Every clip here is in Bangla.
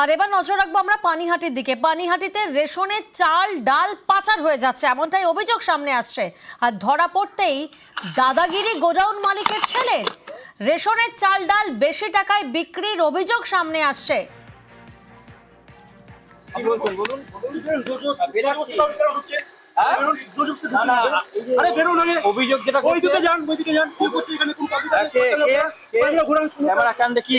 আর এবার নজর রাখব আমরা পানিহাটির দিকে। পানিহাটিতে রেশনের চাল, ডাল পাচার হয়ে যাচ্ছে, এমনটাই অভিযোগ সামনে আসছে। আর ধরা পড়তেই দাদাগিরি গোডাউন মালিকের ছেলে রেশনের চাল, ডাল বেশি টাকায় বিক্রির অভিযোগ সামনে আসছে। বলুন। হ্যাঁ? অভিযোগ যেটা ক্যামেরা কান্দে কি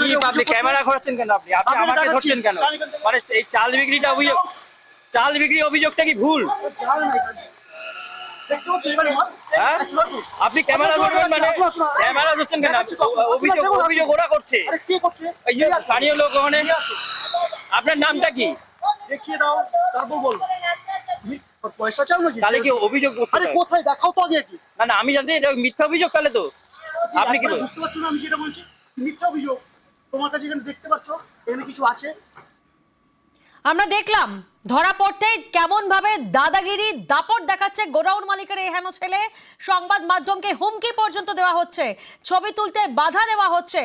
কি আপনি ক্যামেরা ঘোরাচ্ছেন কেন আপনি? আপনি আপনি আমাকে ধরছেন কেন? মানে এই চাল বিক্রিটা অভিযোগ চাল বিক্রি অভিযোগটা কি ভুল? হ্যাঁ। আপনি ক্যামেরা ধরবেন মানে। ক্যামেরা ধরছেন কেন? অভিযোগ অভিযোগ ওরা করছে। স্থানীয় লোক ওখানে আপনার নামটা কি? দেখিয়ে দাও তারপর বল মি- তোর পয়সা চাও নাকি? তাহলে কি অভিযোগ করছে আরে কোথায়? দেখাও তো আগে কি। না না আমি জানতে এটা মিথ্যা অভিযোগ তাহলে তো। আপনি কি বুঝতে পারছ না আমি যেটা বলছি? মিথ্যা অভিযোগ। তোমার কাছে এখানে দেখতে পাচ্ছ? এখানে কিছু আছে? আমরা দেখলাম ধরা পড়তে কেমন ভাবে দাদাগিরি দাপট দেখাচ্ছে গোডাউন মালিকের এই হেন ছেলে। সংবাদ মাধ্যমকে হুমকি পর্যন্ত দেওয়া হচ্ছে। ছবি তুলতে বাধা দেওয়া হচ্ছে।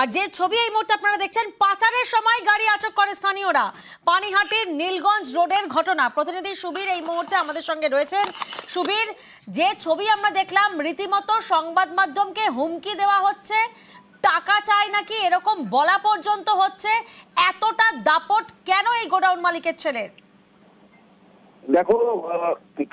আর যে ছবি এই মুহূর্তে আপনারা দেখছেন, পাচারের সময় গাড়ি আটক করে স্থানীয়রা। পানিহাটির নীলগঞ্জ রোডের ঘটনা। প্রতিনিধি সুবীর এই মুহূর্তে আমাদের সঙ্গে রয়েছেন। সুবীর, যে ছবি আমরা দেখলাম, রীতিমতো সংবাদ মাধ্যমকে হুমকি দেওয়া হচ্ছে। টাকা চাই নাকি এরকম বলা পর্যন্ত হচ্ছে। এতটা দাপট কেন এই গোডাউন মালিকের ছেলের? দেখো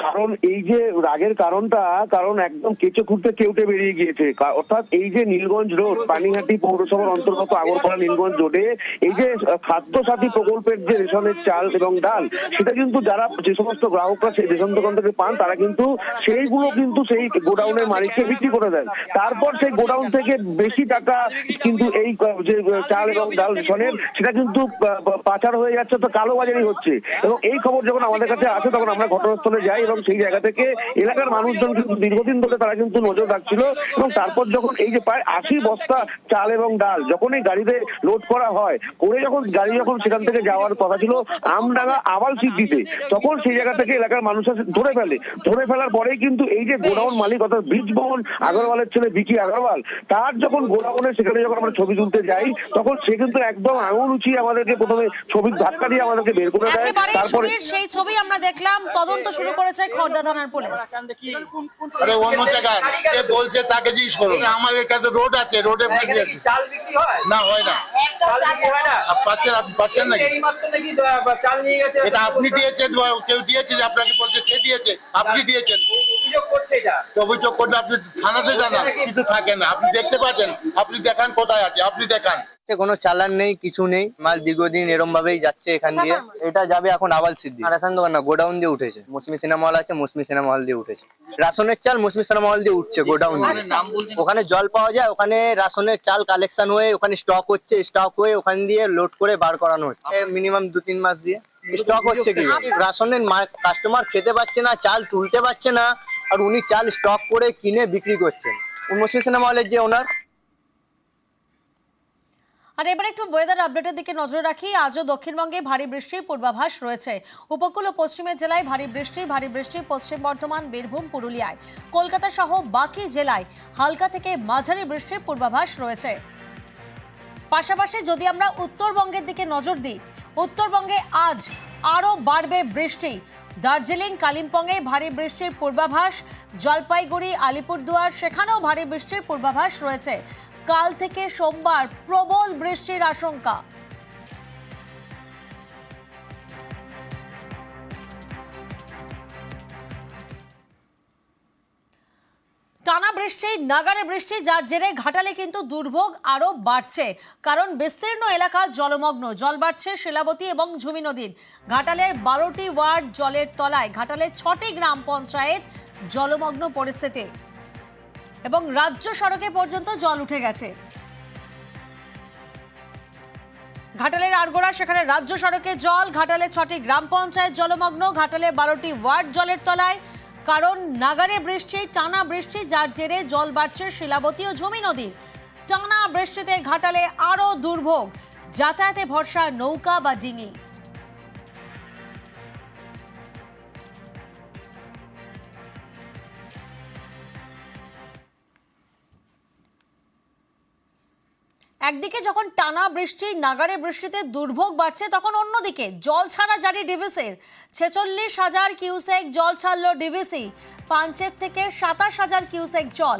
কারণ এই যে রাগের কারণটা, কারণ একদম কেঁচো খুঁড়তে কেউটে বেরিয়ে গিয়েছে। অর্থাৎ এই যে নীলগঞ্জ রোড, পানিহাটি পৌরসভার অন্তর্গত আগরপাড়া নীলগঞ্জ রোডে, এই যে খাদ্য সাথী প্রকল্পের যে রেশনের চাল এবং ডাল, সেটা কিন্তু যারা যে সমস্ত গ্রাহকরা সেই রেশন দোকান থেকে পান, তারা কিন্তু সেইগুলো কিন্তু সেই গোডাউনের মালিককে বিক্রি করে দেন। তারপর সেই গোডাউন থেকে বেশি টাকা কিন্তু এই যে চাল এবং ডাল রেশনের, সেটা কিন্তু পাচার হয়ে যাচ্ছে, তো কালোবাজারি হচ্ছে। এবং এই খবর যখন আমাদের কাছে আসে তখন আমরা ঘটনাস্থলে যাই এবং সেই জায়গা থেকে এলাকার মানুষজন কিন্তু দীর্ঘদিন ধরে তারা কিন্তু নজর রাখছিল এবং তারপর যখন এই যে প্রায় আশি বস্তা চাল এবং ডাল যখন এই গাড়িতে লোড করা হয় করে যখন গাড়ি যখন সেখান থেকে যাওয়ার কথা ছিল আমডাঙ্গা আবাল সিদ্ধিতে তখন সেই জায়গা থেকে এলাকার মানুষ ধরে ফেলে। ধরে ফেলার পরেই কিন্তু এই যে গোডাউন মালিক অর্থাৎ বীজবহন আগরওয়ালের ছেলে বিকি আগরওয়াল তার যখন গোডাউনে সেখানে যখন আমরা ছবি তুলতে যাই তখন সে কিন্তু একদম আঙুল উঁচিয়ে আমাদেরকে প্রথমে ছবির ধাক্কা দিয়ে আমাদেরকে বের করে দেয় তারপরে সেই ছবি আমরা দেখলাম তদন্ত শুরু করেছে খর্দা থানার পুলিশ। কান্দে কি? কোন কোন আরে অন্য জায়গায় কে বলছে তাকে জিজ্ঞেস করুন। আমার এখানে রোড আছে রোডে চাল বিক্রি হয়? না হয় না। চাল বিক্রি হয় না। পাচ্ছেন আপনি পাচ্ছেন নাকি? এই মাত্র নাকি চাল নিয়ে গেছে এটা আপনি দিয়েছেন কেউ দিয়েছে যে আপনাকে বলছে সে দিয়েছে? আপনি দিয়েছেন। অভিযোগ করছে এটা। অভিযোগ করলে আপনি থানাতে জানান। কিছু থাকে না। আপনি দেখতে পাচ্ছেন। আপনি দেখান কোথায় আছে। আপনি দেখান। কোনো চালান নেই কিছু নেই। মাল দীর্ঘদিন এরম ভাবেই যাচ্ছে এখান দিয়ে। এটা যাবে এখন আবাল সিদ্ধি রাসান দোকান না গোডাউন দিয়ে উঠেছে। মৌসুমি সিনেমা হল আছে মৌসুমি সিনেমা হল দিয়ে উঠেছে। রাশনের চাল মৌসুমি সিনেমা হল দিয়ে উঠছে গোডাউন দিয়ে। ওখানে জল পাওয়া যায় ওখানে রাশনের চাল কালেকশন হয়ে ওখানে স্টক হচ্ছে স্টক হয়ে ওখান দিয়ে লোড করে বার করানো হচ্ছে। মিনিমাম দু তিন মাস দিয়ে। স্টক হচ্ছে কি? রাশনের কাস্টমার খেতে পাচ্ছে না চাল তুলতে পারছে না আর উনি চাল স্টক করে কিনে বিক্রি করছেন। মৌসুমি সিনেমা হলের যে ওনার আর এবার একটু ওয়েদার আপডেটের দিকে নজর রাখি। আজও দক্ষিণবঙ্গে ভারী বৃষ্টির পূর্বাভাস রয়েছে। উপকূল ও পশ্চিমের জেলায় ভারী বৃষ্টি ভারী বৃষ্টি, পশ্চিম বর্ধমান, বীরভূম, পুরুলিয়ায়। কলকাতা সহ বাকি জেলায় হালকা থেকে মাঝারি বৃষ্টির পূর্বাভাস রয়েছে। পাশাপাশি যদি আমরা উত্তরবঙ্গের দিকে নজর দিই, উত্তরবঙ্গে আজ আরও বাড়বে বৃষ্টি। দার্জিলিং, কালিম্পংয়ে ভারী বৃষ্টির পূর্বাভাস, জলপাইগুড়ি, আলিপুরদুয়ার, সেখানেও ভারী বৃষ্টির পূর্বাভাস রয়েছে। কাল থেকে সোমবার প্রবল বৃষ্টির আশঙ্কা। টানা বৃষ্টি, নাগারে বৃষ্টি, যার জেরে ঘাটালে কিন্তু দুর্ভোগ আরও বাড়ছে। কারণ বিস্তীর্ণ এলাকা জলমগ্ন, জল বাড়ছে শিলাবতী এবং ঝুমি নদীর। ঘাটালের বারোটি ওয়ার্ড জলের তলায়, ঘাটালের ছটি গ্রাম পঞ্চায়েত জলমগ্ন পরিস্থিতি এবং রাজ্য সড়কে পর্যন্ত জল উঠে গেছে। ঘাটালের আরগোড়া, সেখানে রাজ্য সড়কে জল, ঘাটালে ছটি গ্রাম পঞ্চায়েত জলমগ্ন, ঘাটালে বারোটি ওয়ার্ড জলের তলায়। কারণ নাগারে বৃষ্টি, টানা বৃষ্টি, যার জেরে জল বাড়ছে শিলাবতী ও ঝুমি নদীর টানা বৃষ্টিতে ঘাটালে আরও দুর্ভোগ, যাতায়াতে ভরসা, নৌকা বা ডিঙি। একদিকে যখন টানা বৃষ্টি, নাগারে বৃষ্টিতে দুর্ভোগ বাড়ছে, তখন অন্যদিকে জল ছাড়া জারি ডিভিসির ছেচল্লিশ হাজার কিউসেক জল ছাড়ল ডিভিসি পাঞ্চের থেকে সাতাশ হাজার কিউসেক জল,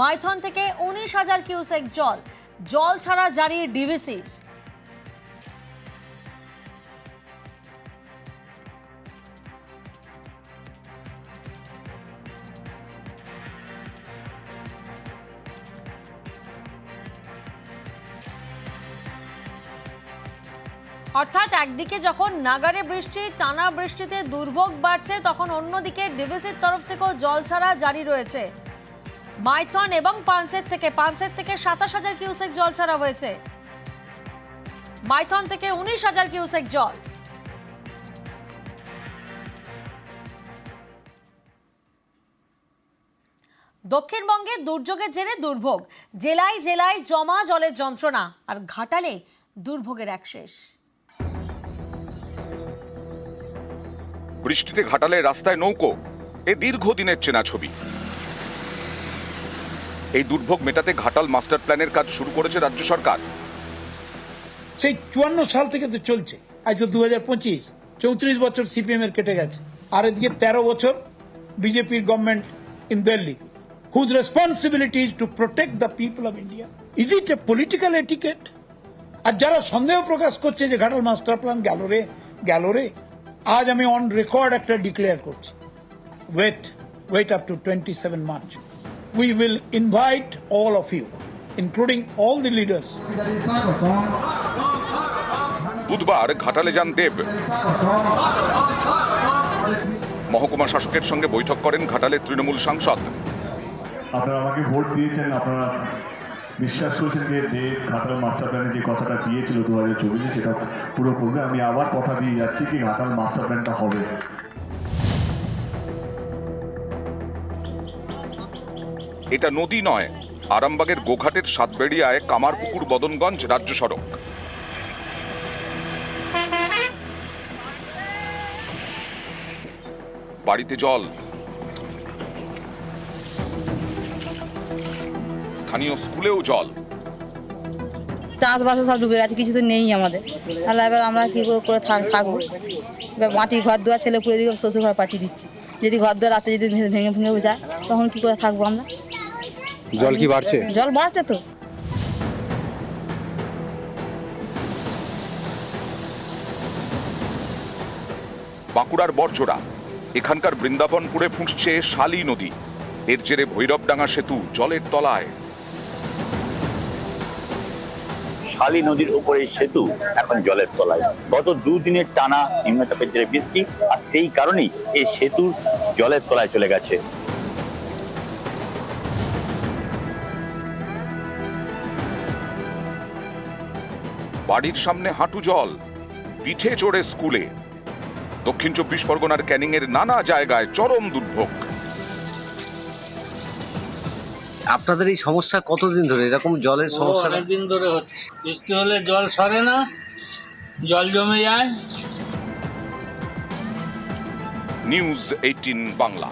মাইথন থেকে উনিশ হাজার কিউসেক জল জল ছাড়া জারি ডিভিসির। অর্থাৎ একদিকে যখন নাগারে বৃষ্টি, টানা বৃষ্টিতে দুর্ভোগ বাড়ছে, তখন অন্যদিকে ডিভিসির তরফ থেকেও জল ছাড়া জারি রয়েছে। মাইথন এবং পাঞ্চের থেকে পাঞ্চের থেকে সাতাশ হাজার কিউসেক জল ছাড়া হয়েছে। মাইথন থেকে উনিশ হাজার কিউসেক জল। দক্ষিণবঙ্গে দুর্যোগের জেরে দুর্ভোগ, জেলায় জেলায় জমা জলের যন্ত্রণা, আর ঘাটালে দুর্ভোগের এক শেষ। বৃষ্টিতে ঘাটালে রাস্তায় নৌকো, এ দীর্ঘদিনের চেনা ছবি। এই দুর্ভোগ মেটাতে ঘাটাল মাস্টার প্ল্যানের কাজ শুরু করেছে রাজ্য সরকার। সেই চুয়ান্ন সাল থেকে তো চলছে। আজ তো দু হাজার পঁচিশ, চৌত্রিশ বছর সিপিএম এর কেটে গেছে। আর এদিকে তেরো বছর বিজেপির government in Delhi whose responsibility is to protect the people of India is it a political etiquette আর যারা সন্দেহ প্রকাশ করছে যে ঘাটাল মাস্টার প্ল্যান গেল রে গেল রে আজ আমি অন রেকর্ড একটা ডিক্লেয়ার করছি। Wait wait up to twenty seven March we will invite all of you including all the leaders বুধবার ঘাটালে যান দেব। মহকুমা শাসকের সঙ্গে বৈঠক করেন ঘাটালের তৃণমূল সাংসদ। আপনারা আমাকে ভোট দিয়েছেন আপনারা বিশ্বাস করছেন যে দেশ ঘাটাল মাস্টার প্ল্যানে যে কথাটা দিয়েছিল দু হাজার চব্বিশে, সেটা পুরো করবে আমি আবার কথা দিয়ে যাচ্ছি কি ঘাটাল মাস্টার প্ল্যানটা হবে। এটা নদী নয়, আরামবাগের গোঘাটের সাতবেড়িয়ায় কামারপুকুর বদনগঞ্জ রাজ্য সড়ক। বাড়িতে জল স্থানীয় স্কুলেও জল। চাষবাসও সব ডুবে গেছে কিছু তো নেই আমাদের। তাহলে এবার আমরা কী করে করে থাকব? এবার মাটি ঘর দুয়ার ছেলে পুড়ে দিকে শ্বশুর ঘর পাঠিয়ে দিচ্ছি। যদি ঘর দুয়ার রাতে যদি ভেঙে ভেঙে ভেঙে যায় তখন কি করে থাকব আমরা? জল কি বাড়ছে? জল বাড়ছে তো। বাঁকুড়ার বরজোড়া এখানকার বৃন্দাবনপুরে ফুঁসছে শালী নদী। এর জেরে ভৈরবডাঙ্গা সেতু জলের তলায়। শালী নদীর উপরে সেতু, এখন জলের তলায়। গত দুদিনের টানা নিম্নচাপের জেরে বৃষ্টি, আর সেই কারণেই এই সেতু জলের তলায় চলে গেছে। বাড়ির সামনে হাঁটু জল, পিঠে চড়ে স্কুলে। দক্ষিণ চব্বিশ পরগনার ক্যানিং এর নানা জায়গায় চরম দুর্ভোগ। আপনাদের এই সমস্যা কতদিন ধরে? এরকম জলের সমস্যা? অনেকদিন ধরে হচ্ছে। বৃষ্টি হলে জল সরে না জল জমে যায়। News eighteen Bangla.